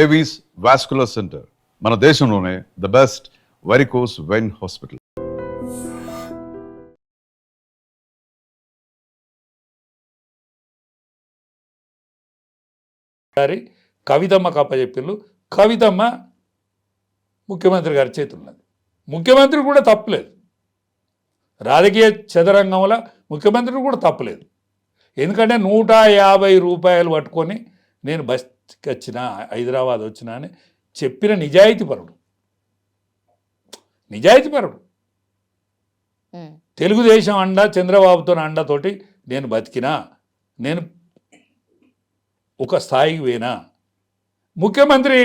Avis vascular centre మన దేశంలోనే the best varicose vein hospital గారి కవితమ్మకు అప్పచెప్పిళ్ళు కవితమ్మ ముఖ్యమంత్రి గారి చేతున్నది ముఖ్యమంత్రి కూడా తప్పలేదు. రాజకీయ చదరంగంలో ముఖ్యమంత్రి కూడా తప్పలేదు. ఎందుకంటే నూట యాభై రూపాయలు పట్టుకొని నేను బస్ వచ్చిన హైదరాబాద్ వచ్చిన అని చెప్పిన నిజాయితీపరుడు నిజాయితీపరుడు. తెలుగుదేశం అండ చంద్రబాబుతో అండతోటి నేను బతికినా నేను ఒక స్థాయికి పోయినా ముఖ్యమంత్రి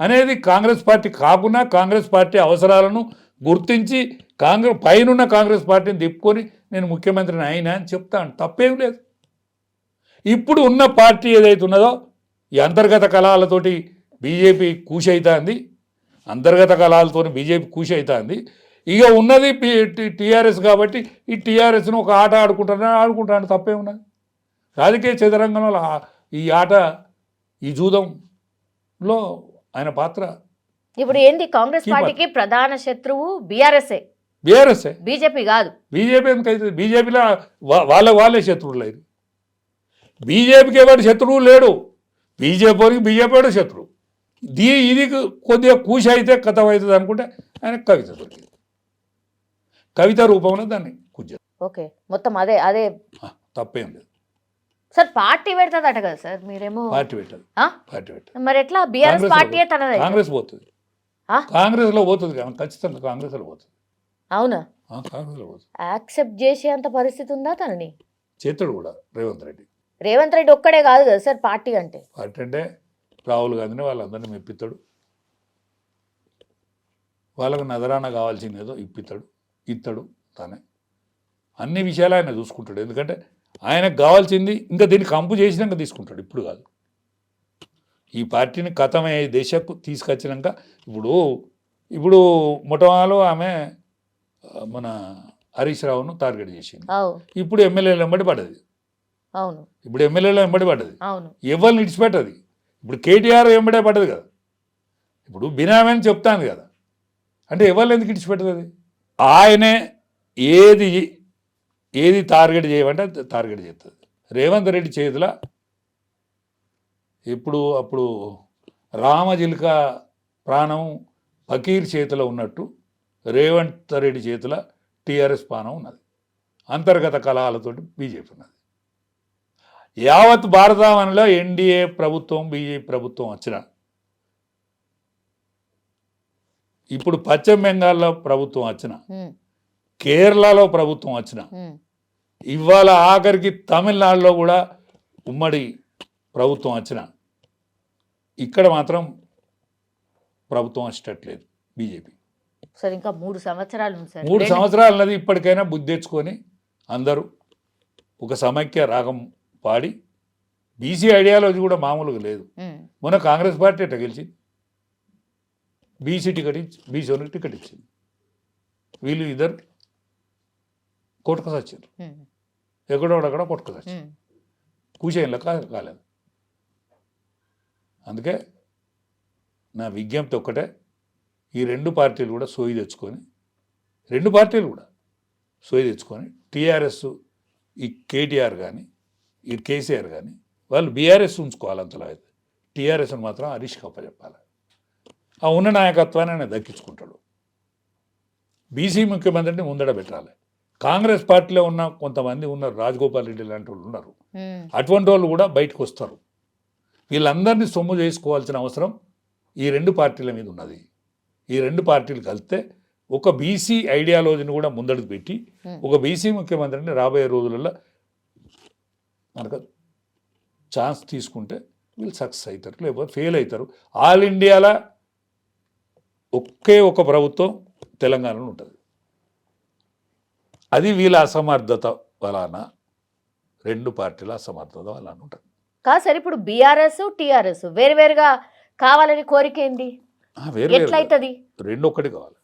అనేది కాంగ్రెస్ పార్టీ కాకుండా కాంగ్రెస్ పార్టీ అవసరాలను గుర్తించి కాంగ్రెస్ పైనున్న కాంగ్రెస్ పార్టీని తిప్పుకొని నేను ముఖ్యమంత్రిని అయినా అని చెప్తాను. తప్పేం లేదు. ఇప్పుడు ఉన్న పార్టీ ఏదైతే ఉన్నదో ఈ అంతర్గత కళాలతోటి బీజేపీ కూష్ అవుతుంది అంతర్గత కళాలతో బీజేపీ కూష్ అవుతుంది ఇక ఉన్నది టీఆర్ఎస్ కాబట్టి ఈ టీఆర్ఎస్ను ఒక ఆట ఆడుకుంటాను ఆడుకుంటాను తప్పే ఉన్నది రాజకీయ చదరంగంలో ఈ ఆట ఈ జూదంలో ఆయన పాత్ర ఇప్పుడు ఏంది కాంగ్రెస్. పార్టీకి ప్రధాన శత్రువు బీఆర్ఎస్ఏ బీఆర్ఎస్ఏ బీజేపీ కాదు. బీజేపీ ఎందుకైతుంది బీజేపీలో వాళ్ళ వాళ్ళే శత్రువులు లేరు బీజేపీకి ఎవరు శత్రువు లేడు? బీజేపీకి బీజేపీ శత్రువు దీ ఇది కొద్దిగా కూష అయితే కథ అవుతుంది అనుకుంటే ఆయన కవిత దొరికింది కవిత రూపంలో దాన్ని కూర్చో ఓకే మొత్తం అదే అదే. తప్పేం లేదు. సార్ పార్టీ పెడతాదట కదా సార్ మీరేమో పార్టీ పెట్టదు? పార్టీ పెట్టదు. మరి ఎట్లా? బీఆర్ఎస్ కాంగ్రెస్ లో- తనదే కాంగ్రెస్ పోతుంది. ఆ? కాంగ్రెస్లో పోతుంది కానీ ఖచ్చితంగా కాంగ్రెస్లో పోతుంది. అవునా? ఆ, కాంగ్రెస్లో పోతుంది. యాక్సెప్ట్ చేసే అంత పరిస్థితి ఉందా తనని? చేతుడు కూడా రేవంత్ రెడ్డి. రేవంత్ రెడ్డి ఒక్కడే కాదు కదా సార్ పార్టీ అంటే. పార్టీ అంటే రాహుల్ గాంధీని వాళ్ళందరినీ మెప్పిస్తాడు. వాళ్ళకు నజరాన కావాల్సింది ఏదో ఇప్పిస్తాడు ఇస్తాడు తానే. అన్ని విషయాలు ఆయన చూసుకుంటాడు. ఎందుకంటే ఆయనకు కావాల్సింది ఇంకా దీన్ని కంపు చేసినాక తీసుకుంటాడు. ఇప్పుడు కాదు. ఈ పార్టీని కథమయ్యే దేశకు తీసుకొచ్చినాక ఇప్పుడు ఇప్పుడు మొట్టమొదలు ఆమె మన హరీష్ రావును టార్గెట్ చేసింది. ఇప్పుడు ఎమ్మెల్యేలు వెంబడి పడ్డది. అవును. ఇప్పుడు ఎమ్మెల్యేలు వెంబడి పడ్డది. అవును. ఎవరిని ఇడిచిపెట్టది ఇప్పుడు కేటీఆర్ వెంబడే పడ్డది కదా. ఇప్పుడు బినామీ అని చెప్తాను కదా. అంటే ఎవరు ఎందుకు ఇడిచిపెట్టదు అది? ఆయనే ఏది ఏది టార్గెట్ చేయమంటే టార్గెట్ చేస్తుంది. రేవంత్ రెడ్డి చేతిలో ఇప్పుడు అప్పుడు రామజిల్క ప్రాణం ఫకీర్ చేతిలో ఉన్నట్టు రేవంత్ రెడ్డి చేతిలో టీఆర్ఎస్ పానం ఉన్నది. అంతర్గత కళాలతోటి బీజేపీ ఉన్నది. యావత్ భారతావనిలో ఎన్డీఏ ప్రభుత్వం బీజేపీ ప్రభుత్వం వచ్చిన ఇప్పుడు పశ్చిమ బెంగాల్లో ప్రభుత్వం వచ్చిన కేరళలో ప్రభుత్వం వచ్చిన ఇవాళ ఆఖరికి తమిళనాడులో కూడా ఉమ్మడి ప్రభుత్వం వచ్చిన ఇక్కడ మాత్రం ప్రభుత్వం వచ్చేటట్లేదు బీజేపీ. సార్ ఇంకా మూడు సంవత్సరాలు మూడు సంవత్సరాలు అన్నది ఇప్పటికైనా బుద్ధి తెచ్చుకొని అందరూ ఒక సమైక్య రాగం పాడి బీసీ ఐడియాలజీ కూడా మామూలుగా లేదు. మొన్న కాంగ్రెస్ పార్టీ ఎట్ట గెలిచింది. బీసీ టికెట్ ఇచ్చి బీసీకి టికెట్ ఇచ్చింది. వీళ్ళు ఇద్దరు కొట్టుకు వచ్చారు ఉమ్, ఎక్కడో అక్కడ కొట్టుకు వచ్చారు ఉమ్. కూచేయంలో కా కాలేదు. అందుకే నా విజ్ఞప్తి ఒక్కటే. ఈ రెండు పార్టీలు కూడా సోయి తెచ్చుకొని రెండు పార్టీలు కూడా సోయి తెచ్చుకొని టీఆర్ఎస్ ఈ కేటీఆర్ కానీ ఈ కేసీఆర్ కానీ వాళ్ళు బీఆర్ఎస్ ఉంచుకోవాలి అంతలో అయితే. టీఆర్ఎస్ని మాత్రం హరీష్ కప్ప చెప్పాలి. ఆ ఉన్న నాయకత్వాన్ని ఆయన దక్కించుకుంటాడు. బీసీ ముఖ్యమంత్రిని ముందడ పెట్టాలి. కాంగ్రెస్ పార్టీలో ఉన్న కొంతమంది ఉన్నారు రాజగోపాల్ రెడ్డి లాంటి వాళ్ళు ఉన్నారు. అటువంటి వాళ్ళు కూడా బయటకు వస్తారు. వీళ్ళందరినీ సొమ్ము చేసుకోవాల్సిన అవసరం ఈ రెండు పార్టీల మీద ఉన్నది. ఈ రెండు పార్టీలు కలిస్తే ఒక బీసీ ఐడియాలజీని కూడా ముందడుగు పెట్టి. ఒక బీసీ ముఖ్యమంత్రిని రాబోయే రోజులలో మనకు ఛాన్స్ తీసుకుంటే వీళ్ళు సక్సెస్ అవుతారు లేకపోతే ఫెయిల్ అవుతారు. ఆల్ ఇండియాలో ఒకే ఒక ప్రభుత్వం తెలంగాణలో ఉంటుంది. అది వీళ్ళ అసమర్థత వలన రెండు పార్టీల అసమర్థత వలన ఉంటుంది. కాదు సార్ ఇప్పుడు బీఆర్ఎస్ టీఆర్ఎస్ వేరువేరుగా కావాలని కోరిక ఏంది? వేరు ఎట్లయితది? రెండు ఒక్కటి కావాలి.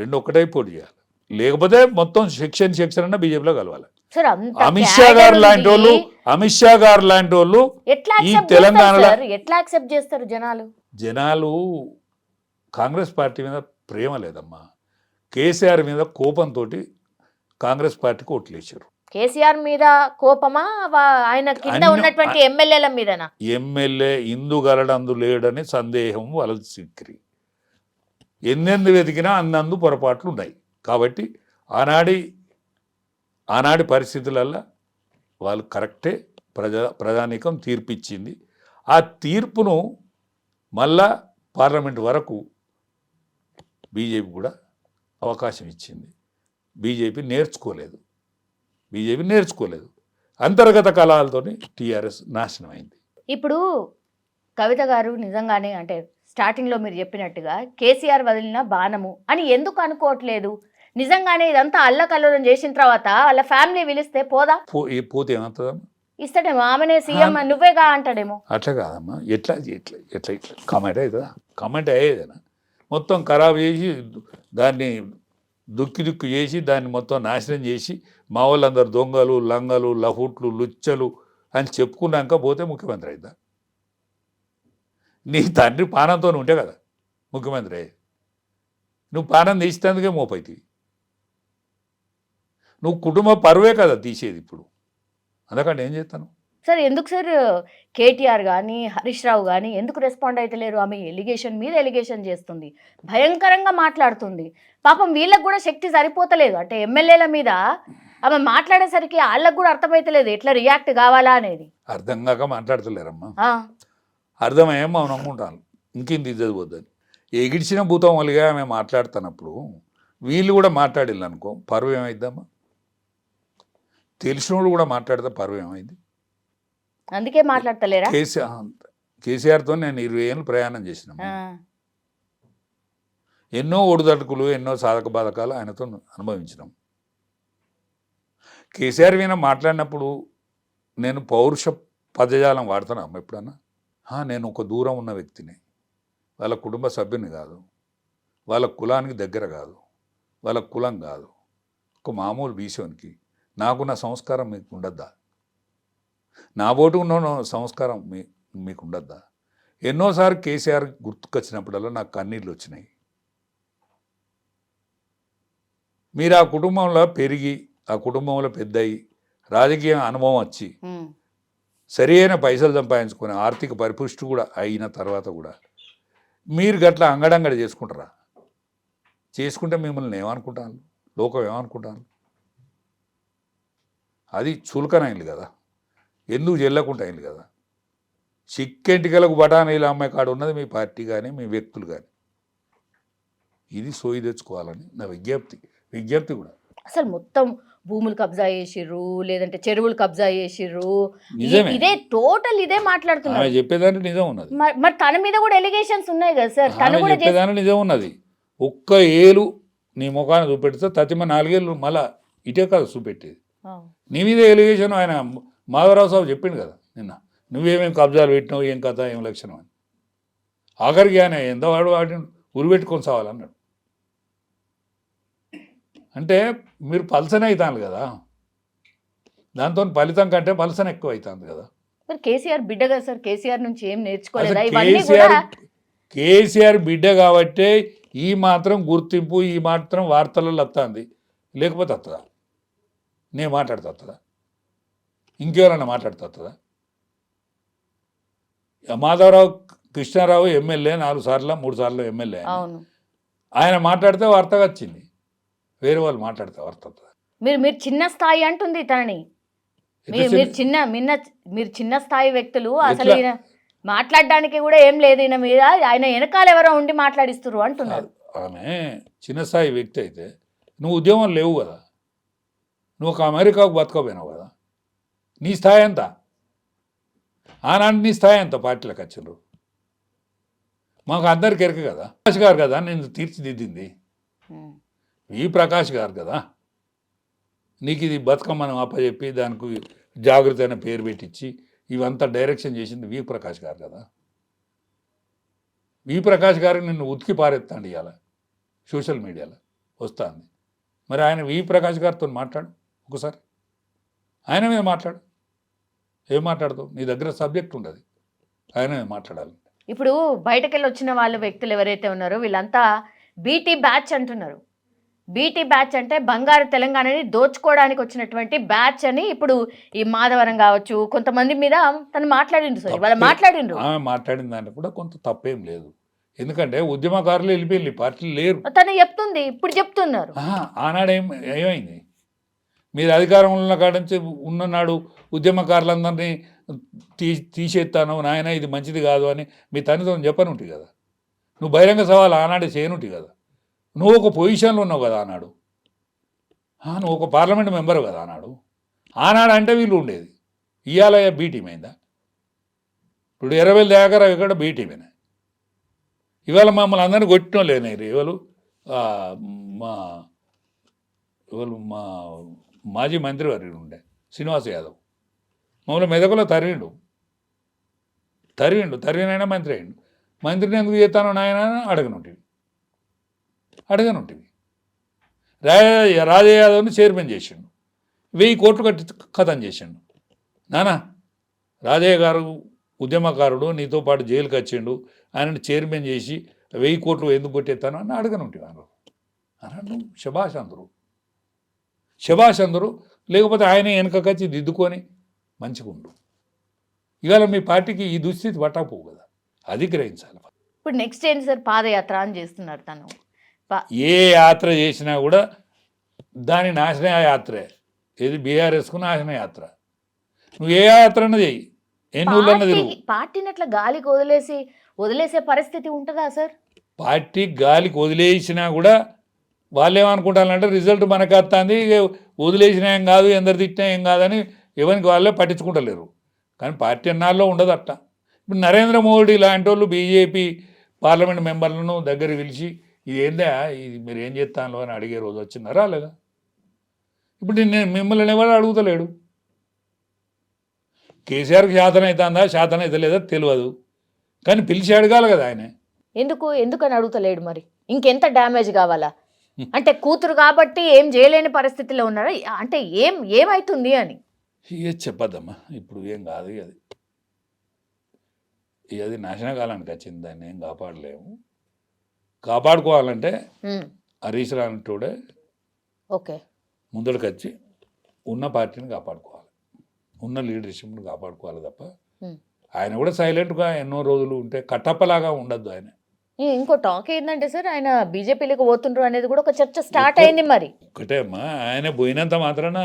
రెండు ఒక్కటే పోటీ చేయాలి. లేకపోతే మొత్తం సెక్షన్ సెక్షన్ అన్న బీజేపీలో కలవాలి. అమిత్ షా గారు. లాంటి వాళ్ళు అమిత్ షా గారు లాంటి వాళ్ళు ఎట్లా ఈ తెలంగాణలో-? ఎట్లా యాక్సెప్ట్ చేస్తారు జనాలు? జనాలు కాంగ్రెస్ పార్టీ మీద ప్రేమ లేదమ్మా. కేసీఆర్ మీద కోపంతో కాంగ్రెస్ పార్టీకి ఓట్లేశారు. కేసీఆర్ మీద కోపమా? ఆయన కింద ఉన్నటువంటి ఎమ్మెల్యేల మీదనా? ఎమ్మెల్యే ఇందుగలడందు లేడని సందేహం వలస సిక్కిరి ఎన్నెందు వెతికినా అన్నందు పొరపాట్లు ఉన్నాయి కాబట్టి ఆనాడి ఆనాటి పరిస్థితులల్లో వాళ్ళు కరెక్టే ప్రజా ప్రజానీకం తీర్పిచ్చింది. ఆ తీర్పును మళ్ళా పార్లమెంట్ వరకు బీజేపీ కూడా అవకాశం ఇచ్చింది. బీజేపీ నేర్చుకోలేదు. బీజేపీ నేర్చుకోలేదు. అంతర్గత కళాలతోనే టీఆర్ఎస్ నాశనం అయింది ఇప్పుడు కవిత గారు నిజంగానే అంటే స్టార్టింగ్లో మీరు చెప్పినట్టుగా కేసీఆర్ వదిలిన బాణము అని ఎందుకు అనుకోవట్లేదు? నిజంగానే ఇదంతా అల్లకల్లోలం చేసిన తర్వాత వాళ్ళ ఫ్యామిలీ పిలిస్తే పోదా? పోతే ఏమవుతుందమ్మా? ఇస్తాడేమో ఆమెనే సీఎం నువ్వేగా అంటాడేమో. అట్లా కాదమ్మా. ఎట్లా ఎట్లా ఎట్లా ఇట్లా కమెంట్ అవుతుందా? కమెంట్ అయ్యేదేనా? మొత్తం ఖరాబ్ చేసి దాన్ని దుక్కి దుక్కి చేసి దాన్ని మొత్తం నాశనం చేసి మా వాళ్ళందరూ దొంగలు లంగలు లహుట్లు లుచ్చలు అని చెప్పుకున్నాక పోతే ముఖ్యమంత్రి అవుతా నీ తండ్రి పానంతో ఉంటే కదా ముఖ్యమంత్రి నువ్వు పానం తీసేందుకే మోపైతివి. నువ్వు కుటుంబ పరువే కదా తీసేది ఇప్పుడు. అందుకంటే ఏం చేస్తాను? సార్ ఎందుకు సార్ కేటీఆర్ కానీ హరీష్ రావు కానీ ఎందుకు రెస్పాండ్ అయితలేరు ఆమె ఎలిగేషన్ మీద ఎలిగేషన్ చేస్తుంది. భయంకరంగా మాట్లాడుతుంది. పాపం వీళ్ళకి కూడా శక్తి సరిపోతలేదు. అంటే ఎమ్మెల్యేల మీద ఆమె మాట్లాడేసరికి వాళ్ళకు కూడా అర్థమైతలేదు. ఎట్లా రియాక్ట్ కావాలా అనేది. అర్థం కాక మాట్లాడతలేరమ్మా. అర్థమయ్యే మనం అనుకుంటాను. ఇంకేంది ఇద్దరు పోద్దని ఎగిడిచిన భూతం వలిగా ఆమె మాట్లాడుతున్నప్పుడు వీళ్ళు కూడా మాట్లాడిల్లు అనుకో. పరువు ఏమైద్దామా? తెలిసినోడు కూడా మాట్లాడితే పరువు ఏమైంది? అందుకే మాట్లాడతలేరా? కేసీఆర్ కేసీఆర్తో నేను ఇరవై ఏళ్ళు ప్రయాణం చేసిన. ఎన్నో ఒడిదడుకులు ఎన్నో సాధక బాధకాలు ఆయనతో అనుభవించినాం. కేసీఆర్ మీద మాట్లాడినప్పుడు నేను పౌరుష పదజాలం వాడుతున్నా ఎప్పుడన్నా? "ఆ, నేను ఒక దూరం ఉన్న వ్యక్తిని. వాళ్ళ కుటుంబ సభ్యుని కాదు. వాళ్ళ కులానికి దగ్గర కాదు. వాళ్ళ కులం కాదు. ఒక మామూలు బీసోనికి నాకున్న సంస్కారం మీకు ఉండద్దా? నా ఓటు ఉన్న సంస్కారం మీ మీకు ఉండద్దా? ఎన్నోసార్లు కేసీఆర్ గుర్తుకొచ్చినప్పుడల్లా నాకు కన్నీళ్ళు వచ్చినాయి. మీరు ఆ కుటుంబంలో పెరిగి ఆ కుటుంబంలో పెద్దయి రాజకీయ అనుభవం వచ్చి సరి అయిన పైసలు సంపాదించుకొని ఆర్థిక పరిపుష్టి కూడా అయిన తర్వాత కూడా మీరు గట్ల అంగడంగడి చేసుకుంటారా? చేసుకుంటే మిమ్మల్ని ఏమనుకుంటాను లోకం ఏమనుకుంటాను అది చులకనైంది కదా. ఎందుకు చెల్లకుండా అయింది కదా. చిక్కెంటికలకు బఠానీల అమ్మాయి కాడ ఉన్నది మీ పార్టీ కానీ మీ వ్యక్తులు కానీ ఇది సోయి తెచ్చుకోవాలని నా విజ్ఞప్తి విజ్ఞప్తి కూడా. అసలు మొత్తం భూములు కబ్జా చేసిర్రు లేదంటే చెరువులు కబ్జా చేసిర్రు. నిజమే. ఇదే టోటల్ ఇదే ఆమె మాట్లాడుతున్నారు చెప్పేదాంట్లో నిజం ఉన్నది. మరి మరి తన మీద కూడా ఎలిగేషన్స్ ఉన్నాయి కదా సార్. తను ఆమె కూడా చేసి చెప్పేదాని నిజం ఉన్నది. ఒక్క ఏలు నీ ముఖాన్ని చూపెడితే తతిమ నాలుగేళ్ళు మళ్ళా ఇటే కాదు చూపెట్టేది. నీ మీద ఎలిగేషన్ ఆయన మాధవరావు సాబు చెప్పిండు కదా నిన్న. నువ్వేమేం కబ్జాలు పెట్టినావు ఏం కథ ఏం లక్షణం అని. ఆఖరికి ఆయన ఎంత వాడు వాడిని ఉరిపెట్టుకొని సావాలన్నాడు అంటే మీరు పలసనే అవుతాను కదా. దాంతో ఫలితం కంటే పలసన ఎక్కువ అవుతుంది కదా. మరి కేసీఆర్ బిడ్డ కదా సార్. కేసీఆర్ నుంచి ఏం నేర్చుకోలేదా. ఇవన్నీ కేసీఆర్ కేసీఆర్ బిడ్డ కాబట్టే ఈ మాత్రం గుర్తింపు ఈ మాత్రం వార్తలలో వస్తుంది లేకపోతే వస్తుందా నేను మాట్లాడుతా వస్తుందా ఇంకెవరన్నా మాట్లాడుతా వస్తుందా మాధవరావు కృష్ణారావు ఎమ్మెల్యే నాలుగు సార్లు మూడు సార్లు ఎమ్మెల్యే ఆయన. అవును. ఆయన మాట్లాడితే వార్త వచ్చింది. వేరే వాళ్ళు మాట్లాడితే వార్త మీరు మీరు చిన్న స్థాయి అంటుంది తనని. మీరు చిన్న మిన్న మీరు చిన్న స్థాయి వ్యక్తులు అసలు? ఈయన మాట్లాడడానికి కూడా ఏం లేదు ఈయన మీద. ఆయన వెనకాల ఎవరో ఉండి మాట్లాడిస్తున్నారు అంటున్నారు. ఆమె చిన్న స్థాయి వ్యక్తి అయితే నువ్వు ఉద్యమం లేవు కదా. నువ్వు ఒక అమెరికాకు బతకపోయినావు కదా. నీ స్థాయి ఎంత? ఆనాడు నీ స్థాయి ఎంత పార్టీలకు వచ్చిండ్రు? మాకు అందరికి ఎరక కదా. ప్రకాష్ గారు కదా నేను తీర్చిదిద్దింది. ఈ ప్రకాష్ గారు కదా. నీకు ఇది బతుకమ్మను అప్పచెప్పి దానికి జాగ్రత్త అయిన పేరు పెట్టించి ఇవంతా డైరెక్షన్ చేసింది వి ప్రకాష్ గారు కదా. వి ప్రకాష్ గారికి నిన్ను ఉతికి పారెత్తాండి ఇవాళ సోషల్ మీడియాలో వస్తుంది. మరి ఆయన వి ప్రకాష్ గారితో మాట్లాడు. ఒకసారి ఆయన మీద మాట్లాడు. ఏం మాట్లాడతావు? నీ దగ్గర సబ్జెక్ట్ ఉండదు. ఆయన మీద మాట్లాడాలి. ఇప్పుడు బయటకెళ్ళి వచ్చిన వాళ్ళ వ్యక్తులు ఎవరైతే ఉన్నారో వీళ్ళంతా బీటీ బ్యాచ్ అంటున్నారు. బీటీ బ్యాచ్ అంటే బంగారు తెలంగాణని దోచుకోవడానికి వచ్చినటువంటి బ్యాచ్ అని ఇప్పుడు ఈ మాధవరం కావచ్చు కొంతమంది మీద తను మాట్లాడిండు సార్. తప్పే. మాట్లాడిండ్రు. ఆమె మాట్లాడిన దాంట్లో కూడా కొంత తప్పేం లేదు. ఎందుకంటే ఉద్యమకారులు వెళ్ళిపోయి పార్టీలు లేరు. తను చెప్తుంది ఇప్పుడు చెప్తున్నారు. ఆనాడు ఏమైంది? మీరు అధికారంలో ఉన్న కాడ నుంచి ఉన్ననాడు ఉద్యమకారులందరినీ తీ తీసేస్తాను నాయన ఇది మంచిది కాదు అని మీ తల్లితో చెప్పనుంటి కదా. నువ్వు బహిరంగ సవాలు ఆనాడే చేయనుంటి కదా. నువ్వు ఒక పొజిషన్లో ఉన్నావు కదా ఆనాడు. నువ్వు ఒక పార్లమెంట్ మెంబరు కదా ఆనాడు. ఆనాడు అంటే వీళ్ళు ఉండేది. ఇవాళ బీ అయిందా? ఇప్పుడు ఇరవై దాకా ఇక్కడ బీ టీమేనా ఇవాళ మమ్మల్ని అందరినీ కొట్టిన లేనారు ఇవాళ మా ఎవరు మా మాజీ మంత్రి వారి ఉండే శ్రీనివాస్ యాదవ్. మమ్మల్ని మెదకులో తరిగిండు తరిగిండు తరిగినైనా మంత్రి అయ్యిండు. మంత్రిని ఎందుకు చేస్తాను నాయన అడగనుంటివి. అడగనుంటివి. రాజ రాజయ్య యాదవ్ని చైర్మన్ చేసిండు. వెయ్యి కోట్లు కట్టి కథం చేసిండు. నానా రాజయ్య గారు ఉద్యమకారుడు నీతో పాటు జైలుకి వచ్చిండు. ఆయనని చైర్మన్ చేసి వెయ్యి కోట్లు ఎందుకు కొట్టేస్తాను అని అడగనుంటివి అన్నారు అన్నాడు శభాష్ అందరూ. శభాష్ అందరూ లేకపోతే ఆయన వెనకకొచ్చి దిద్దుకొని మంచిగా ఉండు. ఇవాళ మీ పార్టీకి ఈ దుస్థితి పట్టకపోవు కదా. అది గ్రహించాలి ఇప్పుడు నెక్స్ట్ ఏంటి సార్? పాదయాత్ర అని చేస్తున్నారు తను. ఏ యాత్ర చేసినా కూడా దాని నాశన యాత్రే. ఇది బీఆర్ఎస్కు నాశన యాత్ర. నువ్వు ఏ యాత్ర అన్నది ఎన్ని ఊళ్ళన్నా తిరుగు. పార్టీ- పార్టీని అట్లా గాలికి వదిలేసి వదిలేసే పరిస్థితి ఉంటుందా సార్? పార్టీ గాలికి వదిలేసినా కూడా వాళ్ళు ఏమనుకుంటారంటే రిజల్ట్ మనకు వస్తుంది ఇక ఏం కాదు ఎందరు తిట్టినా ఏం కాదని ఎవరికి వాళ్ళే పట్టించుకుంటలేరు. కానీ పార్టీ అన్నాల్లో ఉండదు అట్ట ఇప్పుడు నరేంద్ర మోడీ లాంటి వాళ్ళు బీజేపీ పార్లమెంట్ మెంబర్లను దగ్గర పిలిచి ఇది ఏందా ఇది మీరు ఏం చేస్తాను అని అడిగే రోజు వచ్చిందా రాలేదా? ఇప్పుడు నేను మిమ్మల్ని ఎవరు అడుగుతలేడు. కేసీఆర్కి శాతం అవుతుందా శాతం అయితే తెలియదు. కానీ పిలిచి అడగాలి కదా ఆయన. ఎందుకు ఎందుకని అడుగుతలేడు మరి? ఇంకెంత డ్యామేజ్ కావాలా? అంటే కూతురు కాబట్టి ఏం చేయలేని పరిస్థితిలో ఉన్నారా? అంటే ఏం ఏమైతుంది అని? ఇక చెప్పద్దమ్మా. ఇప్పుడు ఏం కాదు అది. అది నాశనకాలానికి వచ్చింది. దాన్ని ఏం కాపాడలేము. కాపాడుకోవాలంటే హరీష్ రానట్టుడే ఓకే. ముందడికి వచ్చి ఉన్న పార్టీని కాపాడుకోవాలి. ఉన్న లీడర్షిప్ని కాపాడుకోవాలి తప్ప. ఆయన కూడా సైలెంట్గా ఎన్నో రోజులు ఉంటే కట్టప్పలాగా ఉండద్దు ఆయన. ఇంకో టాక్ ఏంటంటే సార్ ఆయన బీజేపీలోకి పోతుండ్రు అనేది కూడా ఒక చర్చ స్టార్ట్ అయింది మరి. ఒకటే అమ్మా ఆయన పోయినంత మాత్రాన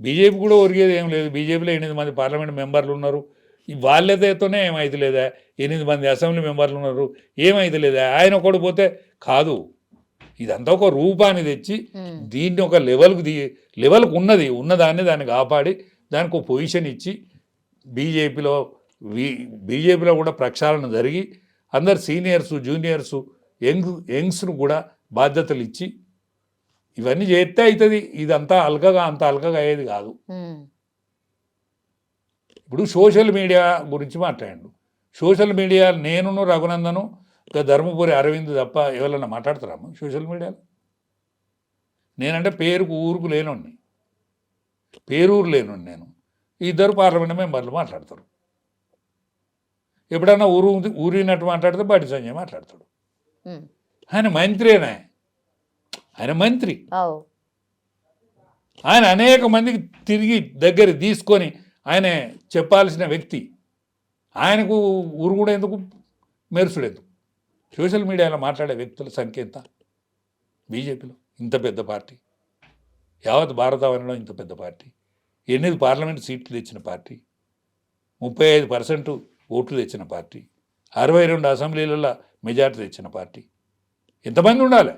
బీజేపీ కూడా ఒరిగేది ఏం లేదు. బీజేపీలో ఎనిమిది మంది పార్లమెంట్ మెంబర్లు ఉన్నారు. వాళ్ళతోనే ఏమైతే లేదా? ఎనిమిది మంది అసెంబ్లీ మెంబర్లు ఉన్నారు. ఏమైతే లేదా? ఆయన ఒకడు పోతే కాదు. ఇదంతా ఒక రూపాన్ని తెచ్చి దీన్ని ఒక లెవెల్కి దీ లెవెల్కి ఉన్నది. ఉన్నదాన్ని దాన్ని కాపాడి దానికి ఒక పొజిషన్ ఇచ్చి బీజేపీలో బీజేపీలో కూడా ప్రక్షాళన జరిగి అందరు సీనియర్స్ జూనియర్స్ యంగ్ యంగ్స్ను కూడా బాధ్యతలు ఇచ్చి ఇవన్నీ చేస్తే అవుతుంది ఇదంతా అల్కగా అంత అల్కగా అయ్యేది కాదు. ఇప్పుడు సోషల్ మీడియా గురించి మాట్లాడండు. సోషల్ మీడియా నేను రఘునందను ఇంకా ధర్మపురి అరవింద్ తప్ప ఎవరన్నా మాట్లాడతారమ్మా సోషల్ మీడియాలో? నేనంటే పేరుకు ఊరుకు లేనుండి పేరూరు లేనుండి నేను. ఇద్దరు పార్లమెంట్ మెంబర్లు మాట్లాడతారు. ఎప్పుడన్నా ఊరు ఊరినట్టు మాట్లాడితే బడి సంజయ్ మాట్లాడతాడు. ఆయన మంత్రేనా? ఆయన మంత్రి. ఆయన అనేక మందికి తిరిగి దగ్గర తీసుకొని ఆయన చెప్పాల్సిన వ్యక్తి. ఆయనకు ఊరు కూడా ఎందుకు? మెరుసుడు ఎందుకు? సోషల్ మీడియాలో మాట్లాడే వ్యక్తుల సంఖ్య ఎంత? బీజేపీలో ఇంత పెద్ద పార్టీ. యావత్ భారతావనిలో ఇంత పెద్ద పార్టీ. ఎనిమిది పార్లమెంట్ సీట్లు తెచ్చిన పార్టీ. ముప్పై ఐదు పర్సెంట్ ఓట్లు తెచ్చిన పార్టీ. అరవై రెండు అసెంబ్లీలలో మెజార్టీ తెచ్చిన పార్టీ. ఎంతమంది ఉండాలి?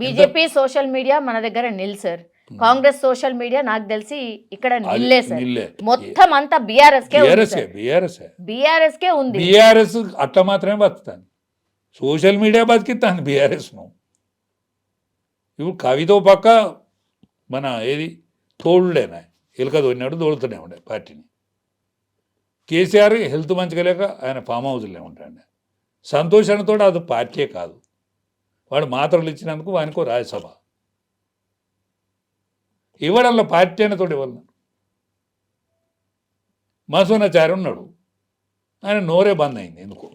బీజేపీ సోషల్ మీడియా మన దగ్గర nil sir. Congress social media నాకు తెలిసి ఇక్కడ నిల్లే సార్. మొత్తం అంతా బీఆర్ఎస్. బీఆర్ఎస్ బీఆర్ఎస్ కే ఉంది. బీఆర్ఎస్ అట్లా మాత్రమే బతుకుతాను సోషల్ మీడియా బతికిస్తాను బీఆర్ఎస్ను. ఇప్పుడు కవితో పక్క మన ఏది? తోడులేనా ఎలుక తోడినాడు తోడుతూనే ఉండే పార్టీని. కేసీఆర్ హెల్త్ మంచిగా లేక ఆయన ఫామ్ హౌస్లో ఉంటాడు. సంతోషంతో అది పార్టీయే కాదు. వాడు మాత్రలు ఇచ్చినందుకు వానికో రాజ్యసభ. ఇవ్వడంలో పార్టీ అనేతోటి ఇవ్వాలి మసూనాచారి ఉన్నాడు. ఆయన నోరే బంద్ అయింది ఎందుకో?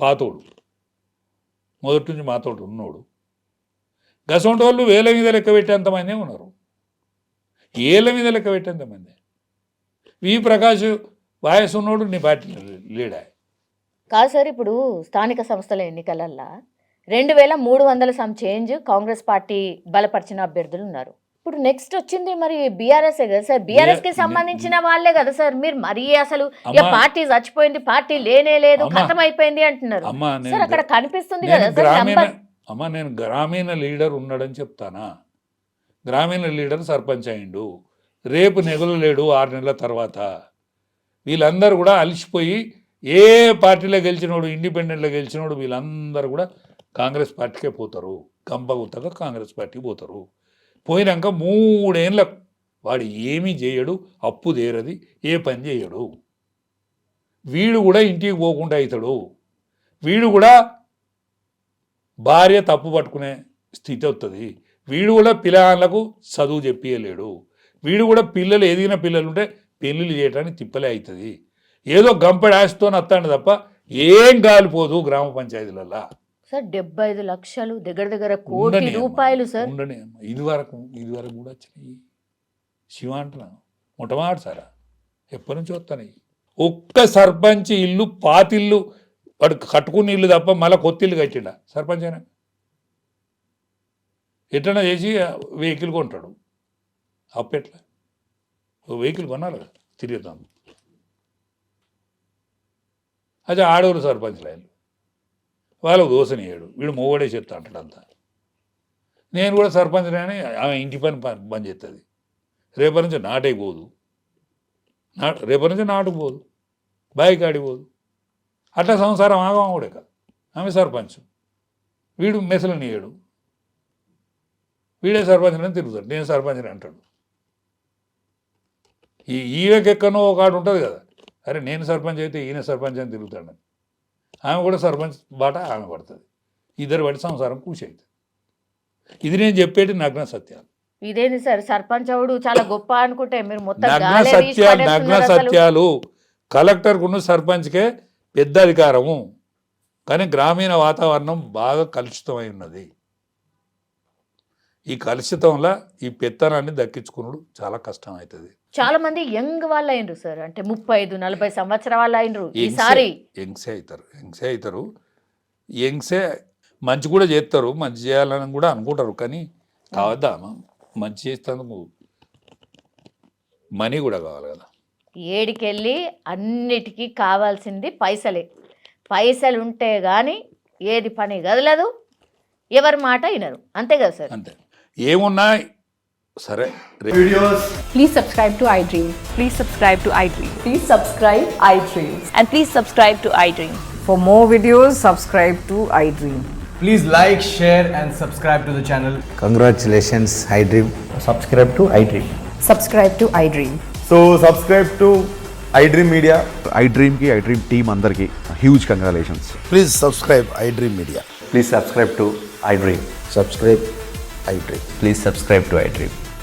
పాతోడు. మొదటి నుంచి మాతోడు ఉన్నోడు. గసంటి వాళ్ళు వేల మీద లెక్క పెట్టేంతమందే ఉన్నారు. ఏళ్ళ మీద లెక్క పెట్టేంతమంది వి ప్రకాష్ వాయస్ ఉన్నోడు నీ పార్టీ లేడా. కాదు సార్ ఇప్పుడు స్థానిక సంస్థల ఎన్నికలల్లా రెండు వేల మూడు వందల సమ్ చేంజ్ కాంగ్రెస్ పార్టీ బలపరిచిన అభ్యర్థులు ఉన్నారు. ఇప్పుడు నెక్స్ట్ వచ్చింది మరి బీఆర్ఎస్ కదా సార్? బీఆర్ఎస్కి సంబంధించిన వాళ్ళే కదా సార్. మీరు మరీ అసలు. పార్టీ చచ్చిపోయింది పార్టీ లేనే లేదు. ఖతం అయిపోయింది అంటున్నారు. సార్ అక్కడ కనిపిస్తుంది కదా సార్ అమ్మ నేను గ్రామీణ లీడర్ ఉన్నాడని చెప్తానా? గ్రామీణ లీడర్ సర్పంచ్ అయిండు. రేపు నెగలు లేడు ఆరు నెలల తర్వాత. వీళ్ళందరూ కూడా అలిసిపోయి ఏ పార్టీలో గెలిచినోడు ఇండిపెండెంట్లో గెలిచినోడు వీళ్ళందరూ కూడా కాంగ్రెస్ పార్టీకే పోతారు. కంపగుత్తగా కాంగ్రెస్ పార్టీకి పోతారు. పోయినాక మూడేళ్ళ వాడు ఏమీ చేయడు అప్పు తీరది ఏ పని చేయడు. వీడు కూడా ఇంటికి పోకుండా అవుతాడు వీడు కూడా భార్య తప్పు పట్టుకునే స్థితి వస్తుంది వీడు కూడా పిల్లలకు చదువు చెప్పియలేడు. వీడు కూడా పిల్లలు ఎదిగిన పిల్లలు ఉంటే పెళ్ళిళ్ళు చేయడానికి తిప్పలే అవుతుంది. ఏదో గంపెడ ఆశతో వస్తాడు తప్ప ఏం కాలిపోదు గ్రామ పంచాయతీలల్లో. సార్ డెబ్బై ఐదు లక్షలు దగ్గర దగ్గర కోటి రూపాయలు సార్. ఉండని. ఇది వరకు ఇది వరకు కూడా వచ్చినాయి. శివ అంటున్నా మొట్టమొదటి సారా ఎప్పటి నుంచి వస్తున్నాయి. ఒక్క సర్పంచ్ ఇల్లు పాతిల్లు వాడు కట్టుకున్న ఇల్లు తప్ప మళ్ళీ కొత్త ఇల్లు కట్టిండా? సర్పంచ్ అయినా? ఎట్లన్నా చేసి వెహికల్ కొంటాడు. అప్పు ఎట్లా? ఓ వెహికల్ కొనాలి తిరుగుతాం అదే ఆడవారు సర్పంచ్లు ఆయన వాళ్ళకు వీడు మొగడే చెప్తా అంటాడు అంతా. నేను కూడా సర్పంచ్ని ఆమె ఇంటి పని పని పని చేస్తుంది రేపటి నుంచి నాటే పోదు. నా రేపటి నుంచి నాటుకుపోదు పోదు. ఆడిపోదు కాడి పోదు. అట్లా సంసారం ఆగం కూడా కాదు ఆమె సర్పంచ్. వీడు మెసలనియ్యాడు వీడే సర్పంచ్ అని తిరుగుతాడు. నేను సర్పంచ్ అంటాడు. ఈ ఈయనకి ఎక్కనో ఒక ఆడు ఉంటుంది కదా. అరే నేను సర్పంచ్ అయితే ఈయన సర్పంచ్ అని తిరుగుతాడు. ఆమె కూడా సర్పంచ్ బాట ఆమె పడుతుంది. ఇద్దరు పడి సంసారం కూసి అవుతుంది ఇది నేను చెప్పేటి నగ్న సత్యాలు. ఇదేంటి సార్? సర్పంచ్ అవుడు చాలా గొప్ప అనుకుంటే మీరు మొత్తం నగ్న సత్యాలు నగ్న. సత్యాలు. కలెక్టర్కున్న సర్పంచ్కే పెద్ద అధికారము. కానీ గ్రామీణ వాతావరణం బాగా కలుషితమై ఉన్నది. ఈ కలుషితంలో ఈ పెత్తనాన్ని దక్కించుకున్నాడు చాలా కష్టం అవుతుంది చాలా మంది యంగ్ వాళ్ళు అయినరు సార్. అంటే ముప్పై ఐదు నలభై సంవత్సరాల వాళ్ళు అయినరు ఈసారి యంగ్సే అవుతారు యంగ్సే అవుతారు. యంగ్సే మంచి కూడా చేస్తారు మంచి చేయాలని కూడా అనుకుంటారు. కానీ కావద్దా మంచి చేస్తేందుకు మనీ కూడా కావాలి కదా. ఏడికెళ్ళి అన్నిటికీ కావాల్సింది పైసలే. పైసలు ఉంటే గాని ఏది పని కదలదు. ఎవరి మాట వినరు. అంతే కదా సార్. అంతే. ఏమున్నా సరే రే- Please subscribe to iDream. Please subscribe to iDream. Please subscribe iDreams. And please subscribe to iDream. For more videos, subscribe to iDream. Please like, share, and subscribe to the channel. Congratulations, iDream. subscribe to iDream. Subscribe to iDream. So subscribe to iDream Media. I డ్రీమ్కి I dream team అందరికీ huge congratulations Please subscribe iDream Media. Please subscribe to iDream. Subscribe iDream. Please subscribe to iDream.